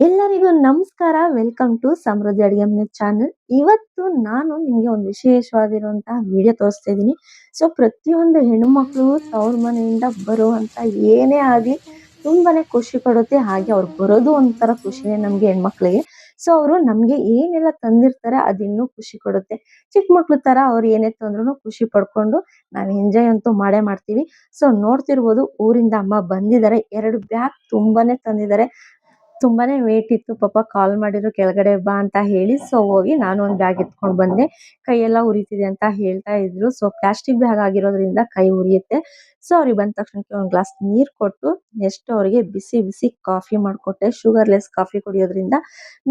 ಎಲ್ಲರಿಗೂ ನಮಸ್ಕಾರ. Welcome to ಸಮೃದ್ಧಿ ಅಡಿಗೆ ಮನೆ ಚಾನಲ್ ಇವತ್ತು ನಾನು ನಿಮ್ಗೆ ಒಂದು ವಿಶೇಷವಾಗಿರುವಂತಹ ವಿಡಿಯೋ ತೋರಿಸ್ತಾ ಇದ್ದೀನಿ. ಸೊ ಪ್ರತಿಯೊಂದು ಹೆಣ್ಮಕ್ಳು ತವ್ರ ಮನೆಯಿಂದ ಬರುವಂತ ಏನೇ ಆಗಲಿ ತುಂಬಾನೇ ಖುಷಿ ಪಡುತ್ತೆ. ಹಾಗೆ ಅವ್ರು ಬರೋದು ಒಂಥರ ಖುಷಿನೇ ನಮ್ಗೆ ಹೆಣ್ಮಕ್ಳಿಗೆ. ಸೊ ಅವರು ನಮ್ಗೆ ಏನೆಲ್ಲ ತಂದಿರ್ತಾರೆ ಅದಿನ್ನೂ ಖುಷಿ ಕೊಡುತ್ತೆ. ಚಿಕ್ಕ ಮಕ್ಳು ತರ ಅವ್ರು ಏನೇ ತಂದ್ರು ಖುಷಿ ಪಡ್ಕೊಂಡು ನಾವ್ ಎಂಜಾಯ್ ಅಂತೂ ಮಾಡೇ ಮಾಡ್ತೀವಿ. ಸೊ ನೋಡ್ತಿರ್ಬೋದು ಊರಿಂದ ಅಮ್ಮ ಬಂದಿದ್ದಾರೆ. ಎರಡು ಬ್ಯಾಗ್ ತುಂಬಾನೇ ತಂದಿದ್ದಾರೆ. ತುಂಬಾನೇ ವೇಟ್ ಇತ್ತು. ಪಾಪ ಕಾಲ್ ಮಾಡಿದ್ರು, ಕೆಳಗಡೆ ಬಾ ಅಂತ ಹೇಳಿ ಸೊ ಹೋಗಿ ನಾನು ಒಂದ್ ಬ್ಯಾಗ್ ಎತ್ಕೊಂಡು ಬಂದೆ. ಕೈಯೆಲ್ಲ ಉರಿತಿದೆ ಅಂತ ಹೇಳ್ತಾ ಇದ್ರು. ಸೊ ಪ್ಲಾಸ್ಟಿಕ್ ಬ್ಯಾಗ್ ಆಗಿರೋದ್ರಿಂದ ಕೈ ಉರಿಯುತ್ತೆ. ಸೊ ಅವ್ರಿಗೆ ಬಂದ ತಕ್ಷಣಕ್ಕೆ ಒಂದ್ ಗ್ಲಾಸ್ ನೀರ್ ಕೊಟ್ಟು ನೆಕ್ಸ್ಟ್ ಅವರಿಗೆ ಬಿಸಿ ಬಿಸಿ ಕಾಫಿ ಮಾಡ್ಕೊಟ್ಟೆ. ಶುಗರ್ಲೆಸ್ ಕಾಫಿ ಕುಡಿಯೋದ್ರಿಂದ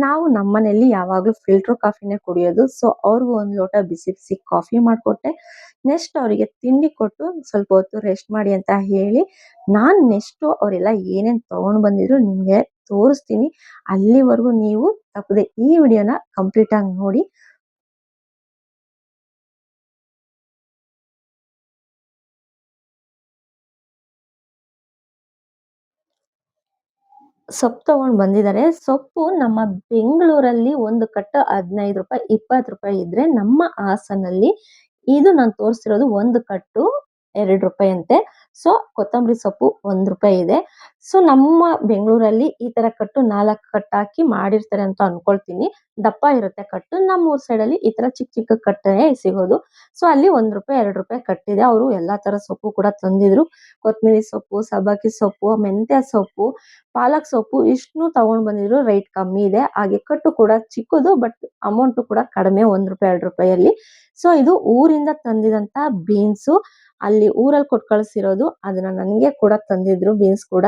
ನಾವು ನಮ್ಮನೇಲಿ ಯಾವಾಗ್ಲೂ ಫಿಲ್ಟರ್ ಕಾಫಿನೇ ಕುಡಿಯೋದು. ಸೊ ಅವ್ರಿಗೂ ಒಂದ್ ಲೋಟ ಬಿಸಿ ಬಿಸಿ ಕಾಫಿ ಮಾಡ್ಕೊಟ್ಟೆ. ನೆಕ್ಸ್ಟ್ ಅವರಿಗೆ ತಿಂಡಿ ಕೊಟ್ಟು ಸ್ವಲ್ಪ ಹೊತ್ತು ರೆಸ್ಟ್ ಮಾಡಿ ಅಂತ ಹೇಳಿ, ನಾನ್ ನೆಕ್ಸ್ಟ್ ಅವರೆಲ್ಲ ಏನೇನ್ ತಗೊಂಡ್ ಬಂದಿದ್ರು ನಿಮ್ಗೆ ತೋರಿಸ್ತೀನಿ. ಅಲ್ಲಿವರೆಗೂ ನೀವು ತಪ್ಪದೆ ಈ ವಿಡಿಯೋನ ಕಂಪ್ಲೀಟ್ ಆಗಿ ನೋಡಿ. ಸೊಪ್ಪು ತಗೊಂಡ್ ಬಂದಿದ್ದಾರೆ. ಸೊಪ್ಪು ನಮ್ಮ ಬೆಂಗಳೂರಲ್ಲಿ ಒಂದು ಕಟ್ಟು ಹದಿನೈದು ರೂಪಾಯಿ, ಇಪ್ಪತ್ತು ರೂಪಾಯಿ ಇದ್ರೆ ನಮ್ಮ ಹಾಸನಲ್ಲಿ ಇದು ನಾನು ತೋರಿಸಿರೋದು ಒಂದು ಕಟ್ಟು ಎರಡು ರೂಪಾಯಿ ಅಂತೆ ಸೊ ಕೊತ್ತಂಬರಿ ಸೊಪ್ಪು ಒಂದ್ ರೂಪಾಯಿ ಇದೆ. ಸೊ ನಮ್ಮ ಬೆಂಗಳೂರಲ್ಲಿ ಈ ತರ ಕಟ್ಟು ನಾಲ್ಕು ಕಟ್ಟು ಹಾಕಿ ಮಾಡಿರ್ತಾರೆ ಅಂತ ಅನ್ಕೊಳ್ತೀನಿ. ದಪ್ಪ ಇರುತ್ತೆ ಕಟ್ಟು. ನಮ್ಮ ಊರ್ ಸೈಡ್ ಅಲ್ಲಿ ಈ ತರ ಚಿಕ್ಕ ಚಿಕ್ಕ ಕಟ್ಟನೆ ಸಿಗೋದು. ಸೊ ಅಲ್ಲಿ ಒಂದ್ ರೂಪಾಯಿ, ಎರಡು ರೂಪಾಯಿ ಕಟ್ಟಿದೆ. ಅವರು ಎಲ್ಲಾ ತರ ಸೊಪ್ಪು ಕೂಡ ತಂದಿದ್ರು. ಕೊತ್ತಂಬರಿ ಸೊಪ್ಪು ಸಬಾಕಿ ಸೊಪ್ಪು, ಮೆಂತ್ಯ ಸೊಪ್ಪು, ಪಾಲಕ್ ಸೊಪ್ಪು ಇಷ್ಟನ್ನು ತಗೊಂಡ್ ಬಂದಿದ್ರು. ರೇಟ್ ಕಮ್ಮಿ ಇದೆ. ಹಾಗೆ ಕಟ್ಟು ಕೂಡ ಚಿಕ್ಕದು ಬಟ್ ಅಮೌಂಟ್ ಕೂಡ ಕಡಿಮೆ, ಒಂದ್ ರೂಪಾಯಿ, ಎರಡು ರೂಪಾಯಲ್ಲಿ. ಸೊ ಇದು ಊರಿಂದ ತಂದಿದಂತ ಬೀನ್ಸು ಅಲ್ಲಿ ಊರಲ್ಲಿ ಕೊಟ್ಟು ಕಳಿಸಿರೋದು, ಅದನ್ನ ನನಗೆ ಕೂಡ ತಂದಿದ್ರು ಬೀನ್ಸ್ ಕೂಡ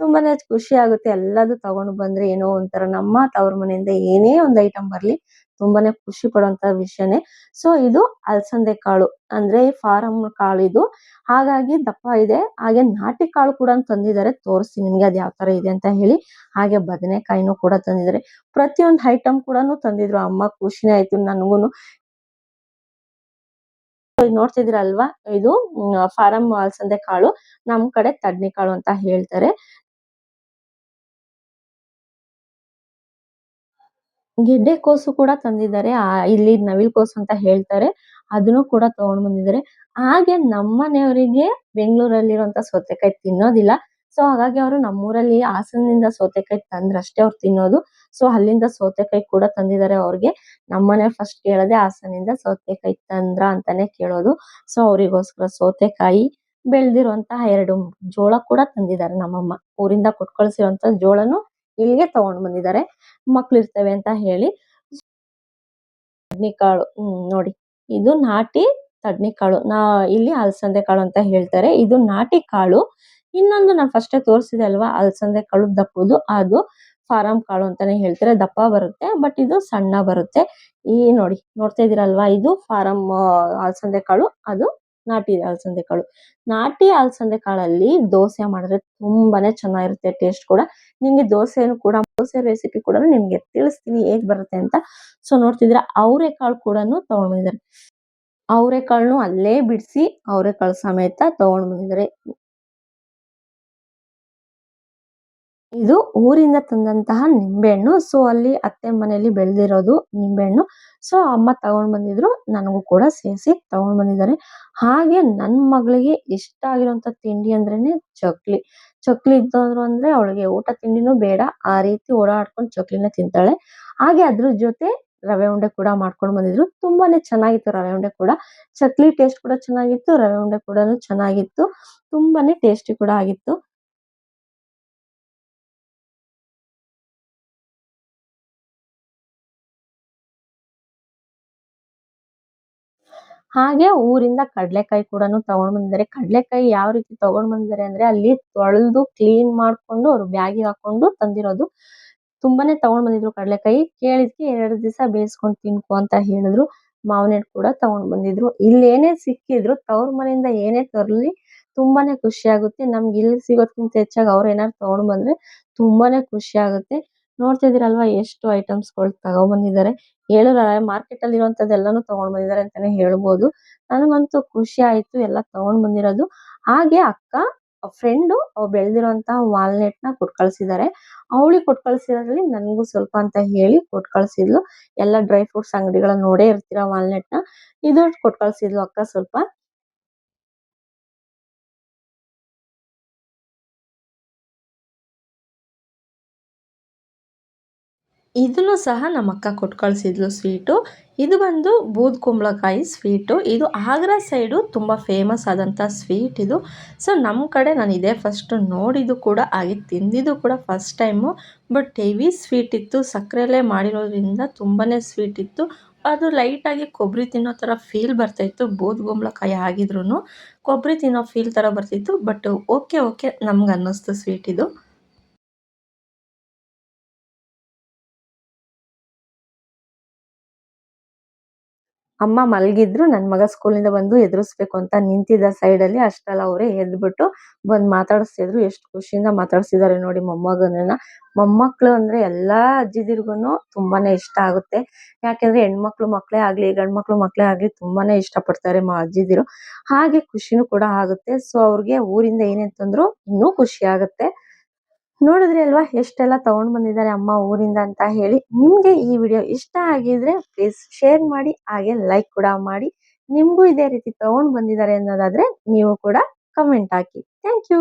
ತುಂಬಾನೇ ಖುಷಿ ಆಗುತ್ತೆ ಎಲ್ಲದೂ ತಗೊಂಡು ಬಂದ್ರೆ ಏನೋ ಒಂಥರ ನಮ್ಮ ತವ್ರ ಮನೆಯಿಂದ ಏನೇ ಒಂದು ಐಟಮ್ ಬರ್ಲಿ, ತುಂಬಾನೇ ಖುಷಿ ಪಡುವಂತ ವಿಷಯನೇ. ಸೊ ಇದು ಅಲಸಂದೆ ಕಾಳು, ಅಂದ್ರೆ ಫಾರಂ ಕಾಳು ಇದು. ಹಾಗಾಗಿ ದಪ್ಪ ಇದೆ, ಹಾಗೆ ನಾಟಿ ಕಾಳು ಕೂಡ ತಂದಿದ್ದಾರೆ. ತೋರಿಸಿ ನಿಮ್ಗೆ ಅದ್ ಯಾವ ತರ ಇದೆ ಅಂತ ಹೇಳಿ. ಹಾಗೆ ಬದನೆಕಾಯಿನೂ ಕೂಡ ತಂದಿದ್ದಾರೆ. ಪ್ರತಿಯೊಂದು ಐಟಮ್ ಕೂಡ ತಂದಿದ್ರು. ಅಮ್ಮ ಖುಷಿನೇ ಆಯ್ತು, ನನ್ಗೂನು. ನೋಡ್ತಿದ್ದೀರಲ್ವಾ? ಇದು ಫಾರಂ ಅಲ್ಸಂದೆ ಕಾಳು. ನಮ್ ಕಡೆ ತಡ್ನಿ ಕಾಳು ಅಂತ ಹೇಳ್ತಾರೆ. ಗೆಡ್ಡೆ ಕೋಸು ಕೂಡ ತಂದಿದ್ದಾರೆ. ಇಲ್ಲಿ ನವಿಲ್ ಕೋಸು ಅಂತ ಹೇಳ್ತಾರೆ. ಅದನ್ನು ಕೂಡ ತಗೊಂಡ್ ಬಂದಿದ್ದಾರೆ. ಹಾಗೆ ನಮ್ಮನೆಯವರಿಗೆ ಬೆಂಗಳೂರಲ್ಲಿರುವಂತ ಸೌತೆಕಾಯಿ ತಿನ್ನೋದಿಲ್ಲ. ಸೊ ಹಾಗಾಗಿ ಅವರು ನಮ್ಮೂರಲ್ಲಿ ಹಾಸನದಿಂದ ಸೌತೆಕಾಯಿ ತಂದ್ರಷ್ಟೇ ಅವ್ರು ತಿನ್ನೋದು. ಸೊ ಅಲ್ಲಿಂದ ಸೌತೆಕಾಯಿ ಕೂಡ ತಂದಿದ್ದಾರೆ ಅವ್ರಿಗೆ. ನಮ್ಮನೆ ಫಸ್ಟ್ ಕೇಳದೆ ಹಾಸನದಿಂದ ಸೌತೆಕಾಯಿ ತಂದ್ರ ಅಂತಾನೆ ಕೇಳೋದು. ಸೊ ಅವರಿಗೋಸ್ಕರ ಸೌತೆಕಾಯಿ ಬೆಳೆದಿರುವಂತಹ ಎರಡು ಜೋಳ ಕೂಡ ತಂದಿದ್ದಾರೆ ನಮ್ಮಮ್ಮ. ಊರಿಂದ ಕೊಟ್ಟು ಜೋಳನು ಇಲ್ಲಿಗೆ ತಗೊಂಡ್ ಬಂದಿದ್ದಾರೆ. ಮಕ್ಳು ಇರ್ತವೆ ಅಂತ ಹೇಳಿ. ಕಾಳು ನೋಡಿ. ಇದು ನಾಟಿ ತಡ್ನಿ ಕಾಳು ನಾ, ಇಲ್ಲಿ ಅಲಸಂದೆ ಕಾಳು ಅಂತ ಹೇಳ್ತಾರೆ. ಇದು ನಾಟಿ ಕಾಳು. ಇನ್ನೊಂದು ನಾನು ಫಸ್ಟೇ ತೋರಿಸಿದೆ ಅಲ್ವಾ? ಅಲಸಂದೆ ಕಾಳು ದಪ್ಪದು. ಅದು ಫಾರಂ ಕಾಳು ಅಂತಾನೆ ಹೇಳ್ತಾರೆ. ದಪ್ಪ ಬರುತ್ತೆ ಬಟ್ ಇದು ಸಣ್ಣ ಬರುತ್ತೆ. ಈ ನೋಡಿ, ನೋಡ್ತಾ ಇದೀರಲ್ವಾ ಇದು ಫಾರಂ ಅಲಸಂದೆ ಕಾಳು, ಅದು ನಾಟಿ ಅಲಸಂದೆ ಕಾಳು. ನಾಟಿ ಅಲಸಂದೆ ಕಾಳಲ್ಲಿ ದೋಸೆ ಮಾಡಿದ್ರೆ ತುಂಬಾನೇ ಚೆನ್ನಾಗಿರುತ್ತೆ ಟೇಸ್ಟ್ ಕೂಡ. ನಿಮ್ಗೆ ದೋಸೆನು ಕೂಡ, ದೋಸೆ ರೆಸಿಪಿ ಕೂಡ ನಿಮ್ಗೆ ತಿಳಿಸ್ತೀನಿ ಹೇಗ್ ಬರುತ್ತೆ ಅಂತ. ಸೊ ನೋಡ್ತಿದ್ರೆ ಅವರೆಕಾಳು ಕೂಡ ತಗೊಂಡ್ ಬಂದಿದ್ದಾರೆ ಅವರೆಕಾಳನ್ನು ಅಲ್ಲೇ ಬಿಡಿಸಿ ಅವರೆಕಾಳು ಸಮೇತ ತಗೊಂಡ್ ಬಂದಿದ್ದಾರೆ ಇದು ಊರಿಂದ ತಂದಂತಹ ನಿಂಬೆಹಣ್ಣು. ಸೊ ಅಲ್ಲಿ ಅತ್ತೆ ಮನೆಯಲ್ಲಿ ಬೆಳೆದಿರೋದು ನಿಂಬೆಹಣ್ಣು. ಸೊ ಅಮ್ಮ ತಗೊಂಡ್ ಬಂದಿದ್ರು. ನನಗೂ ಕೂಡ ಸೇರಿಸಿ ತಗೊಂಡ್ ಬಂದಿದ್ದಾರೆ. ಹಾಗೆ ನನ್ನ ಮಗಳಿಗೆ ಇಷ್ಟ ಆಗಿರುವಂತ ತಿಂಡಿ ಅಂದ್ರೇನೆ ಚಕ್ಲಿ. ಚಕ್ಲಿ ಇದ್ದೋದ್ರು ಅಂದ್ರೆ ಅವಳಿಗೆ ಊಟ ತಿಂಡಿನೂ ಬೇಡ. ಆ ರೀತಿ ಓಡಾಡ್ಕೊಂಡು ಚಕ್ಲಿನ ತಿಂತಾಳೆ. ಹಾಗೆ ಅದ್ರ ಜೊತೆ ರವೆ ಉಂಡೆ ಕೂಡ ಮಾಡ್ಕೊಂಡು ಬಂದಿದ್ರು. ತುಂಬಾನೇ ಚೆನ್ನಾಗಿತ್ತು ರವೆ ಉಂಡೆ ಕೂಡ. ಚಕ್ಲಿ ಟೇಸ್ಟ್ ಕೂಡ ಚೆನ್ನಾಗಿತ್ತು, ರವೆ ಉಂಡೆ ಕೂಡ ಚೆನ್ನಾಗಿತ್ತು. ತುಂಬಾನೇ ಟೇಸ್ಟಿ ಕೂಡ ಆಗಿತ್ತು. ಹಾಗೆ ಊರಿಂದ ಕಡಲೆಕಾಯಿ ಕೂಡ ತಗೊಂಡ್ ಬಂದಿದ್ದಾರೆ. ಕಡಲೆಕಾಯಿ ಯಾವ ರೀತಿ ತಗೊಂಡ್ ಬಂದಿದ್ದಾರೆ ಅಂದ್ರೆ ಅಲ್ಲಿ ತೊಳೆದು ಕ್ಲೀನ್ ಮಾಡ್ಕೊಂಡು ಅವ್ರು ಬ್ಯಾಗಿಗೆ ಹಾಕೊಂಡು ತಂದಿರೋದು. ತುಂಬಾನೇ ತಗೊಂಡ್ ಬಂದಿದ್ರು ಕಡಲೆಕಾಯಿ. ಕೇಳಿದ್ಕೆ ಎರಡು ದಿವಸ ಬೇಯಿಸ್ಕೊಂಡು ತಿನ್ಕೋ ಅಂತ ಹೇಳಿದ್ರು. ಮಾವಿನ ಕೂಡ ತಗೊಂಡ್ ಬಂದಿದ್ರು. ಇಲ್ಲಿ ಏನೇ ಸಿಕ್ಕಿದ್ರು ತವ್ರ ಮನೆಯಿಂದ ಏನೇ ತರಲಿ ತುಂಬಾನೇ ಖುಷಿ ಆಗುತ್ತೆ ನಮ್ಗೆ ಇಲ್ಲಿ ಸಿಗೋದ್ಕಿಂತ ಹೆಚ್ಚಾಗಿ ಅವ್ರು ಏನಾದ್ರು ತಗೊಂಡ್ ಬಂದ್ರೆ ತುಂಬಾನೇ ಖುಷಿ ಆಗುತ್ತೆ ನೋಡ್ತಿದ್ದೀರಲ್ವಾ ಎಷ್ಟು ಐಟಮ್ಸ್ಗಳು ತಗೊಂಡ್ ಬಂದಿದ್ದಾರೆ ಹೇಳಿದ್ರೆ ಮಾರ್ಕೆಟ್ ಅಲ್ಲಿ ಇರುವಂತದ್ದೆಲ್ಲಾನು ತಗೊಂಡ್ ಬಂದಿದ್ದಾರೆ ಅಂತಾನೆ ಹೇಳ್ಬೋದು. ನನಗಂತೂ ಖುಷಿ ಆಯ್ತು ಎಲ್ಲ ತಗೊಂಡ್ ಬಂದಿರೋದು ಹಾಗೆ ಅಕ್ಕ, ಫ್ರೆಂಡು ವಾಲ್ನೆಟ್ನ ಕೊಟ್ಟು ಕಳ್ಸಿದ್ದಾರೆ. ಅವಳಿಗೆ ಕೊಟ್ ಕಳ್ಸಿರೋದ್ರಲ್ಲಿ ನನಗೂ ಸ್ವಲ್ಪ ಅಂತ ಹೇಳಿ ಕೊಟ್ ಕಳ್ಸಿದ್ಲು. ಎಲ್ಲ ಡ್ರೈ ಫ್ರೂಟ್ಸ್ ಅಂಗಡಿಗಳನ್ನ ನೋಡೇ ಇರ್ತೀರ ವಾಲ್ನೆಟ್ನ ಇದು ಕೊಟ್ ಕಳ್ಸಿದ್ಲು ಅಕ್ಕ ಸ್ವಲ್ಪ. ಇದನ್ನು ಸಹ ನಮ್ಮ ಅಕ್ಕ ಕೊಟ್ಟು ಕಳಿಸಿದ್ಲು ಸ್ವೀಟು. ಇದು ಬಂದು ಬೂದ್ ಕುಂಬಳಕಾಯಿ ಸ್ವೀಟು. ಇದು ಆಗ್ರಾ ಸೈಡು ತುಂಬ ಫೇಮಸ್ ಆದಂಥ ಸ್ವೀಟ್ ಇದು. ಸೊ ನಮ್ಮ ಕಡೆ ನಾನು ಇದೇ ಫಸ್ಟು ನೋಡಿದ್ದು ಕೂಡ, ಹಾಗೆ ತಿಂದಿದ್ದು ಕೂಡ first time. But heavy sweet ಇತ್ತು. ಸಕ್ಕರೆಲ್ಲೇ ಮಾಡಿರೋದ್ರಿಂದ ತುಂಬಾ ಸ್ವೀಟ್ ಇತ್ತು. ಅದು ಲೈಟಾಗಿ ಕೊಬ್ಬರಿ ತಿನ್ನೋ ಥರ ಫೀಲ್ ಬರ್ತಾಯಿತ್ತು ಬೂದ್ ಕುಂಬಳಕಾಯಿ ಆಗಿದ್ರು ಕೊಬ್ಬರಿ ತಿನ್ನೋ ಫೀಲ್ ಥರ ಬರ್ತಿತ್ತು. ಬಟ್ ಓಕೆ ಓಕೆ ನಮ್ಗೆ ಅನ್ನಿಸ್ತು ಸ್ವೀಟ್ ಇದು. ಅಮ್ಮ ಮಲಗಿದ್ರು ನನ್ನ ಮಗ ಸ್ಕೂಲಿಂದ ಬಂದು ಎದುರಿಸ್ಬೇಕು ಅಂತ ನಿಂತಿದ್ದ ಸೈಡಲ್ಲಿ ಅಷ್ಟೆಲ್ಲ ಅವರೇ ಎದ್ಬಿಟ್ಟು ಬಂದು ಮಾತಾಡಿಸ್ತಿದ್ರು. ಎಷ್ಟು ಖುಷಿಯಿಂದ ಮಾತಾಡ್ಸಿದ್ದಾರೆ ನೋಡಿ ಮೊಮ್ಮಗನನ್ನ. ಮೊಮ್ಮಕ್ಕಳು ಅಂದ್ರೆ ಎಲ್ಲಾ ಅಜ್ಜಿದಿರ್ಗುನು ತುಂಬಾನೇ ಇಷ್ಟ ಆಗುತ್ತೆ. ಯಾಕೆಂದ್ರೆ ಹೆಣ್ಮಕ್ಳು ಮಕ್ಕಳೇ ಆಗ್ಲಿ ಗಂಡ್ ಮಕ್ಳು ಮಕ್ಕಳೇ ಆಗ್ಲಿ ತುಂಬಾನೇ ಇಷ್ಟ ಪಡ್ತಾರೆ ಅಜ್ಜಿದಿರು. ಹಾಗೆ ಖುಷಿನೂ ಕೂಡ ಆಗುತ್ತೆ. ಸೊ ಅವ್ರಿಗೆ ಊರಿಂದ ಏನೇನ್ ತಂದ್ರು ಇನ್ನೂ ಖುಷಿ ಆಗುತ್ತೆ. ನೋಡಿದ್ರಿ ಅಲ್ವಾ? ಎಷ್ಟೆಲ್ಲ ತಗೊಂಡ್ ಬಂದಿದ್ದಾರೆ ಅಮ್ಮ ಊರಿಂದ ಅಂತ ಹೇಳಿ. ನಿಮ್ಗೆ ಈ ವಿಡಿಯೋ ಇಷ್ಟ ಆಗಿದ್ರೆ ಪ್ಲೀಸ್ ಶೇರ್ ಮಾಡಿ, ಹಾಗೆ ಲೈಕ್ ಕೂಡ ಮಾಡಿ. ನಿಮ್ಗೂ ಇದೇ ರೀತಿ ತಗೊಂಡ್ ಬಂದಿದ್ದಾರೆ ಅನ್ನೋದಾದ್ರೆ ನೀವು ಕೂಡ ಕಮೆಂಟ್ ಹಾಕಿ. Thank you